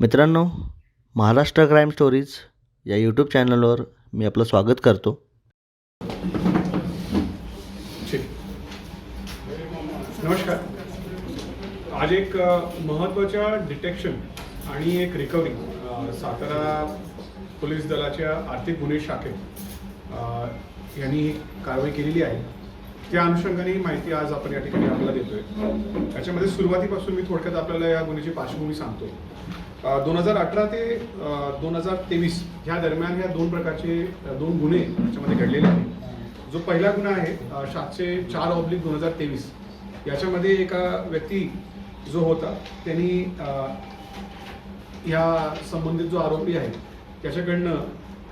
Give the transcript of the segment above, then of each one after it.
मित्रांनो Maharashtra crime stories या YouTube चॅनलवर मी आपलं स्वागत करतो. ठीक नमस्कार. आज एक महत्त्वाच्या डिटेक्शन आणि एक रिकव्हरी सातारा पोलीस दलाच्या आर्थिक गुन्हे शाखेत यांनी कारवाई केलेली आहे. त्या अनुषंगाने ही माहिती आज आपण या ठिकाणी आपल्याला देतोय. त्याच्यामध्ये सुरुवातीपासून मी थोडक्यात आपल्याला या गुन्ह्याची पार्श्वभूमी सांगतो. दोन हजार अठरा ते दोन हजार तेवीस ह्या दरम्यान ह्या दोन प्रकारचे दोन गुन्हे याच्यामध्ये घडलेले आहेत. जो पहिला गुन्हा आहे सातशे चार ऑब्लिक दोन हजार तेवीस. याच्यामध्ये एका व्यक्ती जो होता त्यांनी ह्या या संबंधित जो आरोपी आहे त्याच्याकडनं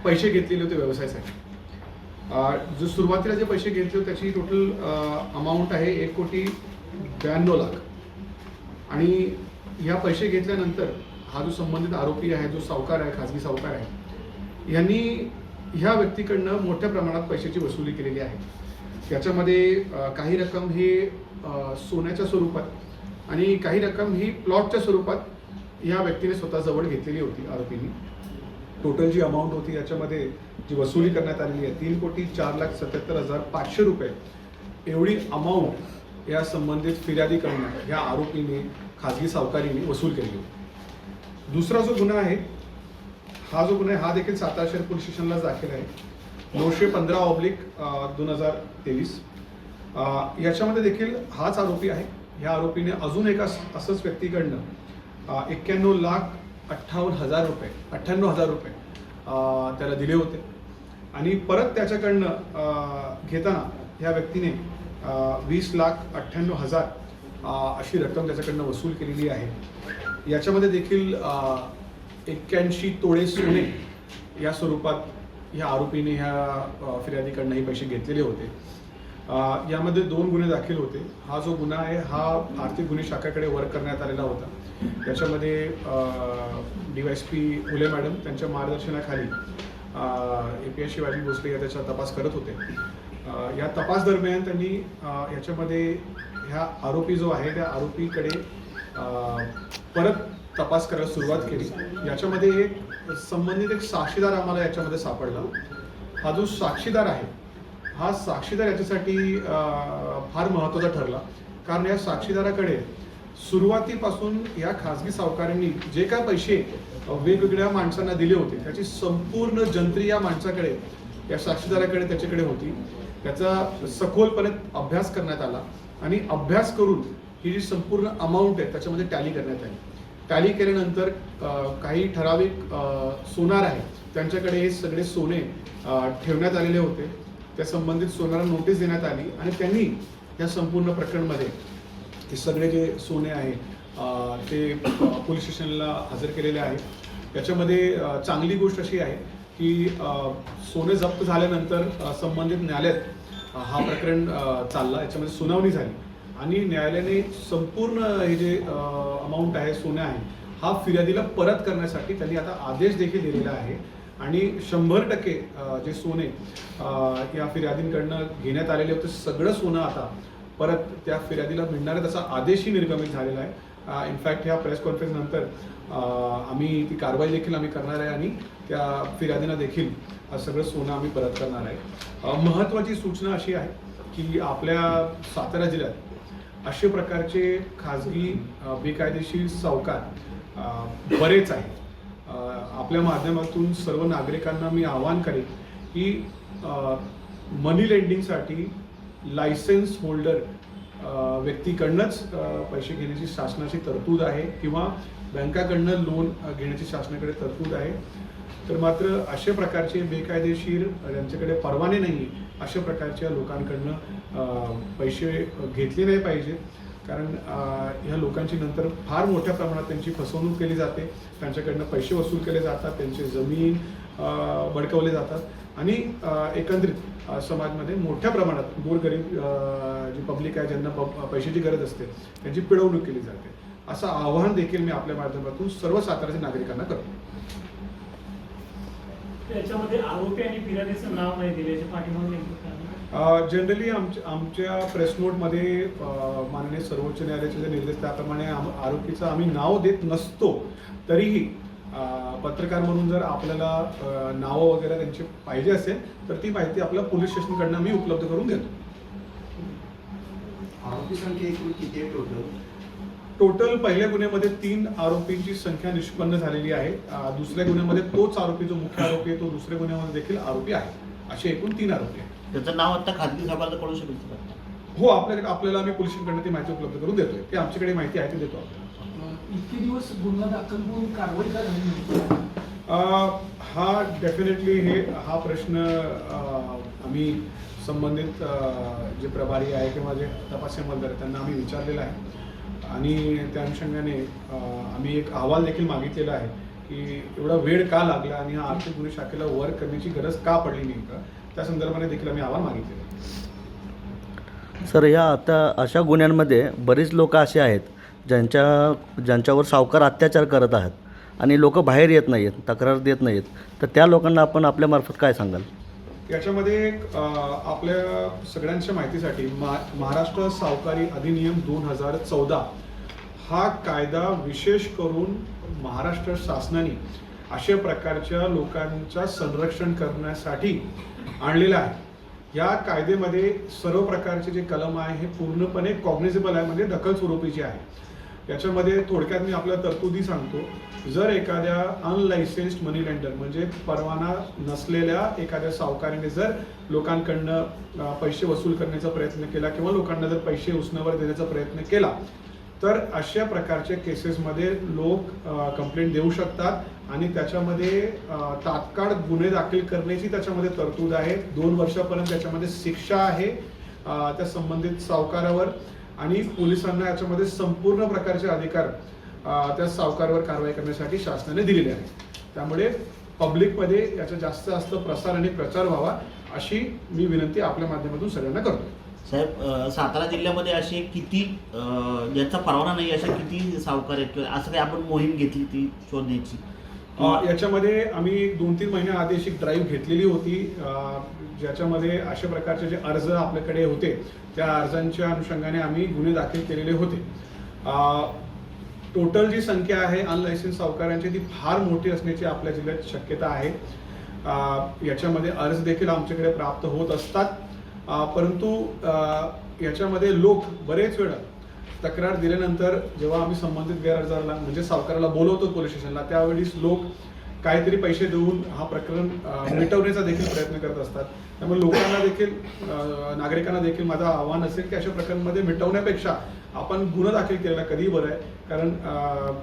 पैसे घेतलेले होते व्यवसायासाठी. जो सुरुवातीला जे पैसे घेतले होते त्याची टोटल अमाऊंट आहे एक कोटी ब्याण्णव लाख. आणि ह्या पैसे घेतल्यानंतर हा जो संबंधित आरोपी आहे जो सावकार आहे खाजगी सावकार आहे यांनी ह्या व्यक्तीकडनं मोठ्या प्रमाणात पैशाची वसुली केलेली आहे. त्याच्यामध्ये काही रक्कम ही सोन्याच्या स्वरूपात आणि काही रक्कम ही प्लॉटच्या स्वरूपात या व्यक्तीने स्वतःजवळ घेतलेली होती आरोपींनी. टोटल जी अमाऊंट होती याच्यामध्ये जी वसुली करण्यात आलेली आहे तीन कोटी चार लाख सत्याहत्तर हजार पाचशे रुपये. एवढी अमाऊंट या संबंधित फिर्यादीकडनं या आरोपीने खाजगी सावकारीने वसूल केली होती. दुसरा जो गुन्हा आहे हा जो गुन्हा आहे हा देखील सातारा शहर पोलीस स्टेशनला दाखल आहे. नऊशे पंधरा ऑब्लिक दोन हजार तेवीस. याच्यामध्ये देखील हाच आरोपी आहे. ह्या आरोपीने अजून एका असंच व्यक्तीकडनं एक्क्याण्णव लाख अठ्ठावन्न हजार रुपये अठ्ठ्याण्णव हजार रुपये त्याला दिले होते. आणि परत त्याच्याकडनं घेताना ह्या व्यक्तीने वीस लाख अठ्ठ्याण्णव हजार अशी रक्कम त्याच्याकडनं वसूल केलेली आहे. याच्यामध्ये देखील एक्क्याऐंशी तोळे सोने या स्वरूपात ह्या आरोपीने ह्या अ, फिर्यादीकडनं हे पैसे घेतलेले होते. यामध्ये दोन गुन्हे दाखल होते. हा जो गुन्हा आहे हा आर्थिक गुन्हे शाखेकडे वर्क करण्यात आलेला होता. त्याच्यामध्ये D Y S P Phule madam त्यांच्या मार्गदर्शनाखाली A P S Shivaji Bhosale या त्याचा तपास करत होते. या तपास दरम्यान त्यांनी याच्यामध्ये ह्या आरोपी जो आहे त्या आरोपीकडे परत तपास करायला सुरुवात केली. याच्यामध्ये एक संबंधित एक साक्षीदार आम्हाला याच्यामध्ये सापडला. हा जो साक्षीदार आहे हा साक्षीदार याच्यासाठी फार महत्त्वाचा ठरला. कारण या साक्षीदाराकडे सुरुवातीपासून या खाजगी सावकारांनी जे काय पैसे वेगवेगळ्या माणसांना दिले होते त्याची संपूर्ण जंत्री या माणसाकडे या साक्षीदाराकडे त्याच्याकडे होती. त्याचा सखोलपणे अभ्यास करण्यात आला. आणि अभ्यास करून ही जी संपूर्ण अमाऊंट आहे त्याच्यामध्ये टॅली करण्यात आली. टॅली केल्यानंतर काही ठराविक सोनार आहे त्यांच्याकडे हे सगळे सोने ठेवण्यात आलेले होते. त्या संबंधित सोनारा नोटीस देण्यात आली आणि त्यांनी या संपूर्ण प्रकरणमध्ये हे सगळे जे सोने आहे ते पोलीस स्टेशनला हजर केलेले आहे याच्यामध्ये चांगली गोष्ट अशी आहे की सोने जप्त झाल्यानंतर संबंधित न्यायालयात हा प्रकरण चालला. याच्यामध्ये सुनावणी झाली. आणि न्यायालयाने संपूर्ण हे जे अमाऊंट आहे सोने आहे हा फिर्यादीला परत करण्यासाठी त्यांनी आता आदेश देखील दिलेला आहे. आणि शंभर टक्के जे सोने या फिर्यादींकडनं घेण्यात आलेले होते सगळं सोनं आता परत त्या फिर्यादीला मिळणार आहे तसा आदेशही निर्गमित झालेला आहे. इनफॅक्ट ह्या प्रेस कॉन्फरन्सनंतर आम्ही ती कारवाई देखील आम्ही करणार आहे आणि त्या फिर्यादींना देखील सगळं सोनं आम्ही परत करणार आहे. महत्त्वाची सूचना अशी आहे की आपल्या सातारा जिल्ह्यात असे प्रकारचे खाजगी बेकायदेशीर सावकार बरेच आहेत. आपल्या माध्यमातून सर्व नागरिकांना मी आवाहन करेन की मनी लेंडिंगसाठी लायसन्स होल्डर व्यक्तीकडनंच पैसे घेण्याची शासनाची तरतूद आहे किंवा बँकाकडनं लोन घेण्याची शासनाकडे तरतूद आहे. तर मात्र अशा प्रकारचे बेकायदेशीर ज्यांच्याकडे परवाने नाही अशा प्रकारच्या लोकांकडनं पैसे घेतले नाही पाहिजे. कारण ह्या लोकांची नंतर फार मोठ्या प्रमाणात त्यांची फसवणूक केली जाते. त्यांच्याकडनं पैसे वसूल केले जातात. त्यांचे जमीन भडकवले जातात. आणि एकंदरीत समाजमध्ये मोठ्या प्रमाणात गोरगरीब जी पब्लिक आहे ज्यांना प- पैशाची गरज असते त्यांची पिळवणूक केली जाते. असं आव्हान देखील मी आपल्या माध्यमातून सर्व साताराच्या नागरिकांना करतो. त्याच्यामध्ये आरोपी आणि फिर्यादीचं नाव नाही दिले याच्या पाठीमागे? जनरली आमच्या आमच्या प्रेस नोटमध्ये माननीय सर्वोच्च न्यायालयाचे जे निर्देश त्याप्रमाणे आम आरोपीचं आम्ही नाव देत नसतो तरीही पत्रकार म्हणून जर आपल्याला नावं वगैरे त्यांची पाहिजे असेल तर ती माहिती आपल्या पोलीस स्टेशनकडनं आम्ही उपलब्ध करून देतो आरोपी संख्या एकूण किती आहे टोटल पहिल्या गुन्ह्यामध्ये तीन आरोपींची संख्या निष्पन्न झालेली आहे. दुसऱ्या गुन्ह्यामध्ये तोच आरोपी जो मुख्य आरोपी आहे तो दुसऱ्या गुन्ह्यामध्ये देखील आरोपी आहे. असे एकूण तीन आरोपी आहेत. त्याचं नाव आता खाजगी सभाला कळू शकेल हो आपल्याकडे आपल्याला आम्ही पोलीस स्टेशनकडनं ती माहिती उपलब्ध करून देतोय. ते आमच्याकडे माहिती आहे ती देतो आपल्याला इतके दिवस गुन्हा दाखल होऊन कारवाई का झाली नाही? अ, हा डेफिनेटली हे हा प्रश्न अ, आम्ही संबंधित अ, जे प्रभारी आहे किंवा जे तपास अंमलदार आहेत त्यांना आम्ही विचारलेला आहे. आणि त्या अनुषंगाने आम्ही एक अहवाल देखील मागितलेला आहे की एवढा वेळ का लागला आणि हा आर्थिक गुन्हे शाखेला वर्क करण्याची गरज का पडली नेमका? त्या संदर्भाने देखील आम्ही अहवाल मागितलेला आहे. सर या आता अशा गुन्ह्यांमध्ये बरीच लोक असे आहेत ज्यांच्या ज्यांच्यावर सावकार अत्याचार करत आहेत आणि लोक बाहेर येत नाहीत तक्रार देत नाहीत तर त्या लोकांना आपण आपल्यामार्फत काय सांगाल? याच्यामध्ये एक, आपल्या सगळ्यांच्या माहितीसाठी मा महाराष्ट्र सावकारी अधिनियम दोन हजार चौदा हा कायदा विशेष करून महाराष्ट्र शासनाने अशा प्रकारच्या लोकांचं संरक्षण करण्यासाठी आणलेला आहे. या कायदेमध्ये सर्व प्रकारचे जे कलम आहे हे पूर्णपणे कॉग्निझेबल आहे म्हणजे दखल स्वरूपीचे आहे. याच्यामध्ये थोडक्यात मी आपल्या तरतुदी सांगतो. जर एखाद्या अनलायसेन्स्ड मनी लेंडर म्हणजे परवाना नसलेल्या एखाद्या सावकारीने जर लोकांकडनं पैसे वसूल करण्याचा प्रयत्न केला किंवा लोकांना जर पैसे उसण्यावर देण्याचा प्रयत्न केला तर अशा प्रकारच्या केसेसमध्ये लोक कंप्लेंट देऊ शकतात आणि त्याच्यामध्ये तात्काळ गुन्हे दाखल करण्याची त्याच्यामध्ये तरतूद आहे. दोन वर्षापर्यंत त्याच्यामध्ये शिक्षा आहे त्या संबंधित सावकारावर. आणि पोलिसांना याच्यामध्ये संपूर्ण प्रकारचे अधिकार त्या सावकारावर कारवाई करण्यासाठी शासनाने दिलेले आहेत. त्यामुळे पब्लिकमध्ये याचा जास्त जास्त प्रसार आणि प्रचार व्हावा अशी मी विनंती आपल्या माध्यमातून सगळ्यांना करतो. साहेब सातारा जिल्ह्यामध्ये असे किती ज्याचा परवाना नाही अशा किती सावकार आहेत किंवा असं काही आपण मोहीम घेतली ती शोधण्याची? याच्यामध्ये आम्ही दोन तीन महिन्याआधी अशी ड्राईव्ह घेतलेली होती. ज्याच्यामध्ये अशा प्रकारचे जे अर्ज आपल्याकडे होते त्या अर्जांच्या अनुषंगाने आम्ही गुन्हे दाखल केलेले होते. टोटल जी संख्या आहे अनलायसेन्स सावकारांची ती फार मोठी असण्याची आपल्या जिल्ह्यात शक्यता आहे. याच्यामध्ये अर्ज देखील आमच्याकडे प्राप्त होत असतात. परंतु याच्यामध्ये लोक बरेच वेळा तक्रार दिल्यानंतर जेव्हा आम्ही संबंधित गैरहजारला म्हणजे सावकाराला बोलवतो पोलीस स्टेशनला त्यावेळेस लोक काहीतरी पैसे देऊन हा प्रकरण मिटवण्याचा देखील प्रयत्न करत असतात. त्यामुळे लोकांना देखील नागरिकांना देखील माझं आव्हान असेल की अशा प्रकरणामध्ये मिटवण्यापेक्षा आपण गुन्हा दाखल केलेला कधी बरं आहे. कारण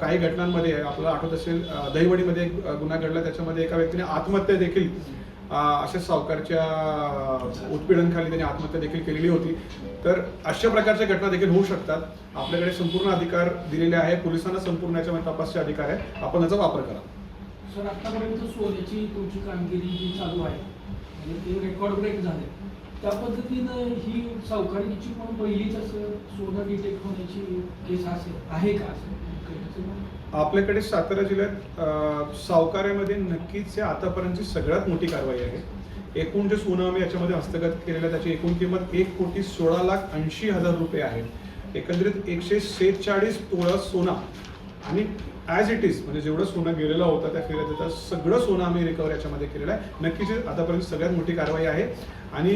काही घटनांमध्ये आपल्याला आठवत असेल दहीवडीमध्ये दहिवडीमध्ये एक गुन्हा घडला त्याच्यामध्ये एका व्यक्तीने आत्महत्या देखील अशा सावकारच्या उत्पीडनखाली त्यांनी आत्महत्या देखील केलेली होती. तर अशा प्रकारच्या घटना देखील होऊ शकतात. आपल्याकडे संपूर्ण अधिकार दिलेले आहे. पोलिसांना संपूर्ण याच्यामध्ये तपासचे अधिकार आहे आपण याचा वापर करा. सर आतापर्यंत सोन्याची तुमची कामगिरी जी चालू आहे म्हणजे ते रेकॉर्ड ब्रेक झाले. त्या पद्धतीनं ही सावकारीची पण पहिलीच असं सोनं डिटेक्ट होण्याची केस असेल आहे का असं? आपल्याकडे सातारा जिल्ह्यात सावकाऱ्यामध्ये नक्कीच या आतापर्यंतची सगळ्यात मोठी कारवाई आहे. एकूण जे सोनं आम्ही याच्यामध्ये हस्तगत केलेलं त्याची एकूण किंमत एक कोटी सोळा लाख ऐंशी हजार रुपये आहे. एकंदरीत एकशे सेहेचाळीस तोळा सोना आणि ॲज इट इज म्हणजे जेवढं सोनं गेलेलं होतं त्या फेऱ्यात येतात सगळं सोनं आम्ही रिकवर याच्यामध्ये केलेलं आहे. नक्कीच आतापर्यंत सगळ्यात मोठी कारवाई आहे. आणि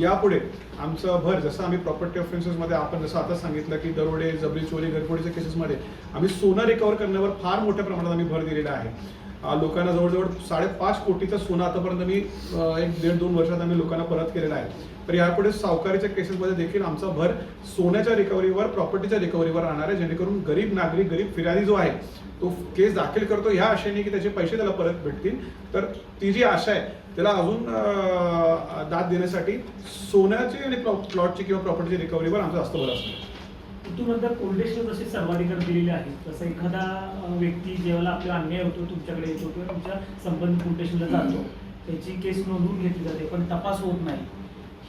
यापुढे आमचं भर जसं आम्ही प्रॉपर्टी ऑफेन्सेसमध्ये आपण जसं आता सांगितलं की दरोडे जबरी चोरी घरफोडीच्या केसेसमध्ये आम्ही सोनं रिकवर करण्यावर फार मोठ्या प्रमाणात आम्ही भर दिलेला आहे. लोकांना जवळजवळ साडेपाच कोटीचा सोनं आतापर्यंत मी एक दीड दोन वर्षात आम्ही लोकांना परत केलेला आहे. तर यापुढे सावकारीच्या केसेसमध्ये देखील आमचा भर सोन्याच्या रिकव्हरीवर प्रॉपर्टीच्या रिकव्हरीवर राहणार आहे. जेणेकरून गरीब नागरिक गरीब फिर्यादी जो आहे तो केस दाखल करतो. ह्या आशेने की त्याचे पैसे त्याला परत भेटतील. तर ती जी आशा आहे त्याला अजून दाद देण्यासाठी सोन्याची आणि प्लॉटची किंवा प्रॉपर्टीची रिकव्हरीवर आमचा जास्त भर असतो तू नंतर कोल्डेश्वर जसे सर्वाधिकार दिलेले आहेत तसं एखादा व्यक्ती जेव्हा आपला अन्याय होतो तुमच्याकडे येतो किंवा तुमच्या संबंधित कोल्डेश्वरला जातो त्याची केस नोंदवून घेतली जाते पण तपास होत नाही.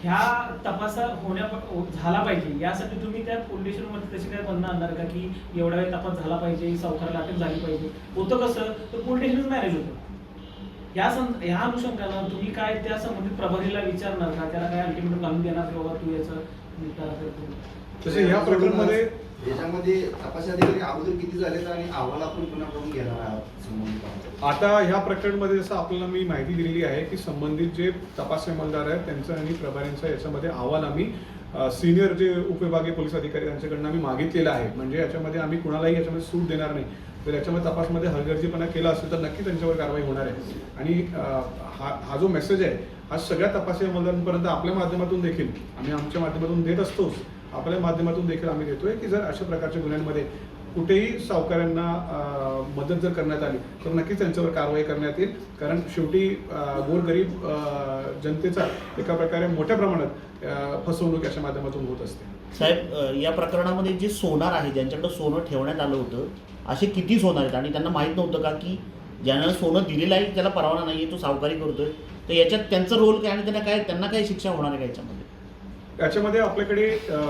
ह्या तपासा होण्या झाला पाहिजे. यासाठी तुम्ही त्या कोल्डेश्वरमध्ये तशी काय म्हणणं आणणार का की एवढा वेळ तपास झाला पाहिजे सावकाराला अटक झाली पाहिजे? होतं कसं? तर कोल्डेश्वर मॅरेज होतं. या सं ह्या अनुषंगानं तुम्ही काय त्या संबंधित प्रभारीला विचारणार का? त्याला काय अल्टिमेटम घालून देणार की बाबा तू याचं? निपटारा करतो तसे ह्या प्रकरणमध्ये याच्यामध्ये तपास अधिकारी अगोदर किती झालेत आणि अहवाल आपण कुणाकडून घेणार आहोत संबंधित आता ह्या प्रकरणमध्ये जसं आपल्याला मी माहिती दिलेली आहे की संबंधित जे तपास अंमलदार आहेत त्यांचं आणि प्रभारींचा याच्यामध्ये अहवाल आम्ही सिनियर जे उपविभागीय पोलीस अधिकारी त्यांच्याकडनं आम्ही मागितलेला आहे. म्हणजे याच्यामध्ये आम्ही कुणालाही याच्यामध्ये सूट देणार नाही. जर याच्यामध्ये तपासमध्ये हलगर्जीपणा केला असेल तर नक्की त्यांच्यावर कारवाई होणार आहे. आणि अं, हा हा जो मेसेज आहे हा सगळ्या तपासी अंमलदारांपर्यंत आपल्या माध्यमातून देखील आम्ही आमच्या माध्यमातून देत असतोच. आपल्या माध्यमातून देखील आम्ही देतोय की जर अशा प्रकारच्या गुन्ह्यांमध्ये कुठेही सावकारांना मदत जर करण्यात आली तर नक्कीच त्यांच्यावर कारवाई करण्यात येईल. कारण शेवटी गोरगरीब जनतेचा एका प्रकारे मोठ्या प्रमाणात फसवणूक याच्या माध्यमातून होत असते. साहेब या प्रकरणामध्ये जे सोनार आहे ज्यांच्याकडे सोनं ठेवण्यात आलं होतं असे किती सोनार आहेत? आणि त्यांना माहीत नव्हतं का की ज्यांना सोनं दिलेलं आहे त्याला परवाना नाही आहे तो सावकारी करतोय? तर याच्यात त्यांचा रोल काय आणि त्यांना काय त्यांना काय शिक्षा होणार आहे का याच्यामध्ये? याच्यामध्ये आपल्याकडे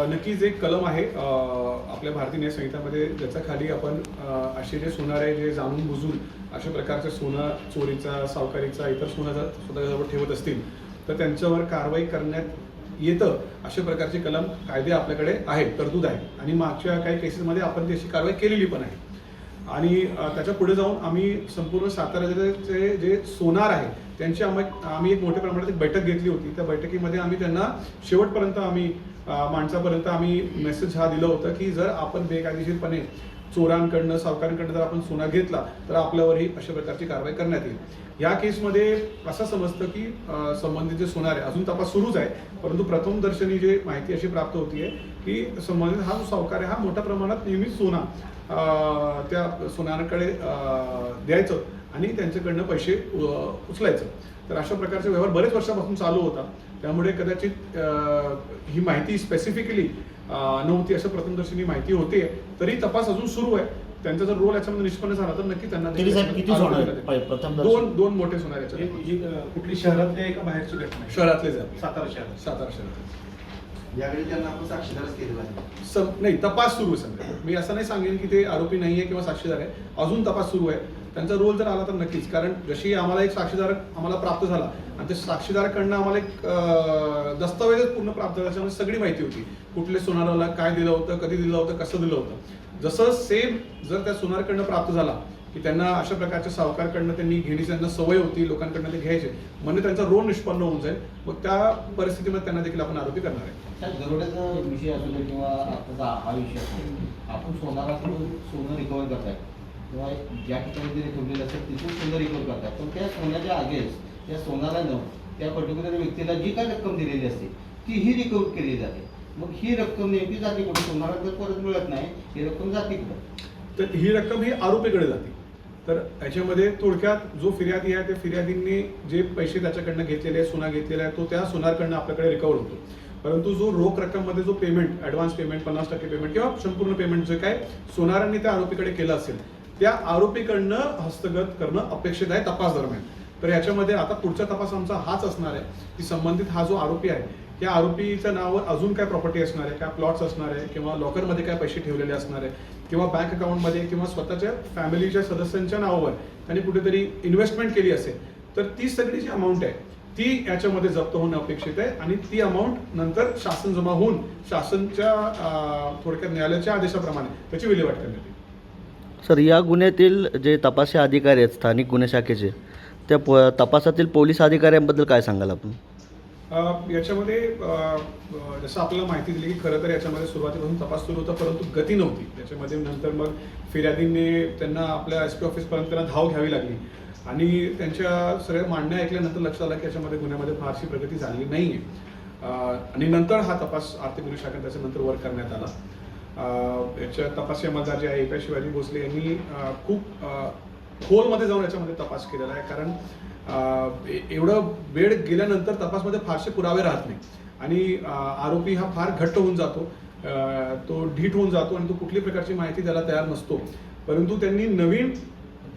नक्कीच एक कलम आहे. आपल्या भारतीय संहितामध्ये ज्याच्या खाली आपण असे जे सोनार आहे जे जाणून बुजून अशा प्रकारचे सोनं चोरीचा सावकारीचा इतर सोनं जर स्वतःजवळ ठेवत असतील तर त्यांच्यावर कारवाई करण्यात येतं अशा प्रकारचे कलम कायदे आपल्याकडे आहेत तरतूद आहे. आणि मागच्या काही केसेसमध्ये आपण त्याची कारवाई केलेली पण आहे. आणि त्याच्या पुढे जाऊन आम्ही संपूर्ण सातारा जिल्ह्याचे जे सोनार आहे त्यांची आम्ही आम्ही एक मोठ्या प्रमाणात एक बैठक घेतली होती. त्या बैठकीमध्ये आम्ही त्यांना शेवटपर्यंत आम्ही माणसापर्यंत आम्ही मेसेज हा दिलं होतं की जर आपण बेकायदेशीरपणे चोरांकडनं सावकारांकडनं जर आपण सोना घेतला तर आपल्यावरही अशा प्रकारची कारवाई करण्यात येईल. या केसमध्ये असं समजतं की संबंधित जे सोनार आहे अजून तपास सुरूच आहे परंतु प्रथम दर्शनी जे माहिती अशी प्राप्त होती आहे की संबंधित हा जो सावकार आहे हा मोठ्या प्रमाणात नेहमीच सोना त्या सोनाराकडे द्यायचं आणि त्यांच्याकडनं पैसे उचलायचं. तर अशा प्रकारचे व्यवहार बरेच वर्षापासून चालू होता. त्यामुळे कदाचित ही माहिती स्पेसिफिकली नव्हती असं प्रथमदर्शनी माहिती होते. तरी तपास अजून सुरू आहे. त्यांचा जर रोल याच्यामध्ये निष्पन्न झाला तर नक्की त्यांना. दोन दोन मोठे ही- ही, अं, कुठली शहरातली आहे का बाहेरची घटना? शहरातले सातारा शहरात सातारा शहरात यावेळी त्यांना आपण साक्षीदारच केलेला आहे. नाही तपास सुरू आहे सध्या. मी असं नाही सांगेन की ते आरोपी नाही आहे किंवा साक्षीदार आहे. अजून तपास सुरू आहे. त्यांचा रोल जर आला तर नक्कीच. कारण जशी आम्हाला एक साक्षीदार आम्हाला प्राप्त झाला आणि त्या साक्षीदाराकडनं आम्हाला एक दस्तावेजच पूर्ण प्राप्त झाला त्याच्यामध्ये सगळी माहिती होती. कुठले सोनाराला काय दिलं होतं कधी दिलं होतं कसं दिलं होतं. जसं सेम जर त्या सोनारकडनं प्राप्त झाला की त्यांना अशा प्रकारच्या सावकारकडनं त्यांनी घेण्याची त्यांना सवय होती लोकांकडनं ते घ्यायचे म्हणजे त्यांचा रोल निष्पन्न होऊन जाईल. मग त्या परिस्थितीमध्ये त्यांना देखील आपण आरोपी करणार आहे. विषय असू दे किंवा हा विषय आपण सोनाराकडून सोनं रिकवर करताय. किंवा ज्या ठिकाणी तिने ठेवलेलं असेल तिथून सुंदर रिकवर करताय पण त्या सोन्याच्या आगेच त्या न त्या पर्टिक्युलर व्यक्तीला जी काय रक्कम दिलेली असते ती ही रिकवर केली जाते. मग ही रक्कम नेमकी जाते कुठे? सोनारा जर परत मिळत नाही. ही रक्कम जाते कुठं? तर ही रक्कम ही आरोपीकडे जाते. तर याच्यामध्ये थोडक्यात जो फिर्यादी आहे त्या फिर्यादींनी जे पैसे त्याच्याकडनं घेतलेले आहे सोना घेतलेला आहे तो त्या सोनारकडनं आपल्याकडे रिकवर होतो. परंतु जो रोख रक्कममध्ये जो पेमेंट ॲडव्हान्स पेमेंट पन्नास टक्के पेमेंट किंवा संपूर्ण पेमेंट जे काय सोनारांनी त्या आरोपीकडे केलं असेल त्या आरोपीकडनं हस्तगत करणं अपेक्षित आहे तपास दरम्यान. तर याच्यामध्ये आता पुढचा तपास आमचा हाच असणार आहे की संबंधित हा जो आरोपी आहे त्या आरोपीच्या नावावर अजून काय प्रॉपर्टी असणार आहे काय प्लॉट्स असणार आहे किंवा लॉकरमध्ये काय पैसे ठेवलेले असणार आहे किंवा बँक अकाउंटमध्ये किंवा स्वतःच्या फॅमिलीच्या सदस्यांच्या नावावर त्यांनी कुठेतरी इन्व्हेस्टमेंट केली असेल तर ती सगळी जी अमाऊंट आहे ती याच्यामध्ये जप्त होणं अपेक्षित आहे आणि ती अमाऊंट नंतर शासन जमा होऊन शासनच्या थोडक्यात न्यायालयाच्या आदेशाप्रमाणे त्याची विल्हेवाट करण्यात येईल. सर या गुन्ह्यातील जे तपासी अधिकारी आहेत स्थानिक गुन्हे शाखेचे त्या प तपासातील पोलीस अधिकाऱ्यांबद्दल काय सांगाल आपण? अ, याच्यामध्ये अ, जसं आपल्याला माहिती दिली की खरं तर याच्यामध्ये सुरुवातीपासून तपास सुरू होता परंतु गती नव्हती. त्याच्यामध्ये नंतर मग फिर्यादीने त्यांना आपल्या एस पी ऑफिसपर्यंत त्यांना धाव घ्यावी लागली. आणि त्यांच्या सगळ्या मांडण्या ऐकल्यानंतर लक्षात आलं की याच्यामध्ये गुन्ह्यामध्ये फारशी प्रगती झालेली नाही आहे आणि नंतर हा तपास आर्थिक गुन्हे शाखेत त्याच्यानंतर वर करण्यात आला. याच्या तपासी अंमलदार जे आहे एका शिवाजी भोसले यांनी खूप खोलमध्ये जाऊन याच्यामध्ये तपास केलेला आहे. कारण एवढं वेळ गेल्यानंतर तपासमध्ये फारसे पुरावे राहत नाही. आणि आरोपी हा फार घट्ट होऊन जातो. तो ढीट होऊन जातो आणि तो कुठली प्रकारची माहिती द्यायला तयार नसतो. परंतु त्यांनी नवीन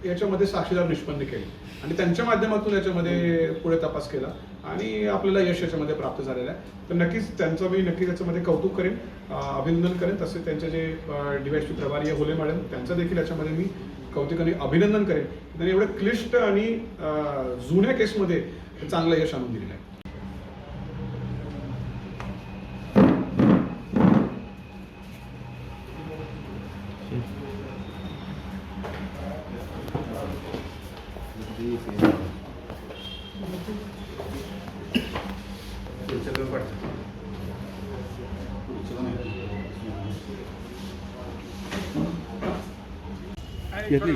याच्यामध्ये साक्षीदार निष्पन्न केले. आणि त्यांच्या माध्यमातून याच्यामध्ये पुढे तपास केला आणि आपल्याला यश याच्यामध्ये प्राप्त झालेलं आहे. तर नक्कीच त्यांचं मी नक्कीच याच्यामध्ये कौतुक करेन अभिनंदन करेन. तसे त्यांचे जे डीवायसपी प्रभारी होले मॅडम त्यांचं देखील याच्यामध्ये मी कौतुकाने अभिनंदन करेन. त्यांनी एवढं क्लिष्ट आणि जुन्या केसमध्ये चांगलं यश आणून दिलेलं आहे. पुढचं काय वाटतं? पुढचं नाही. घेतली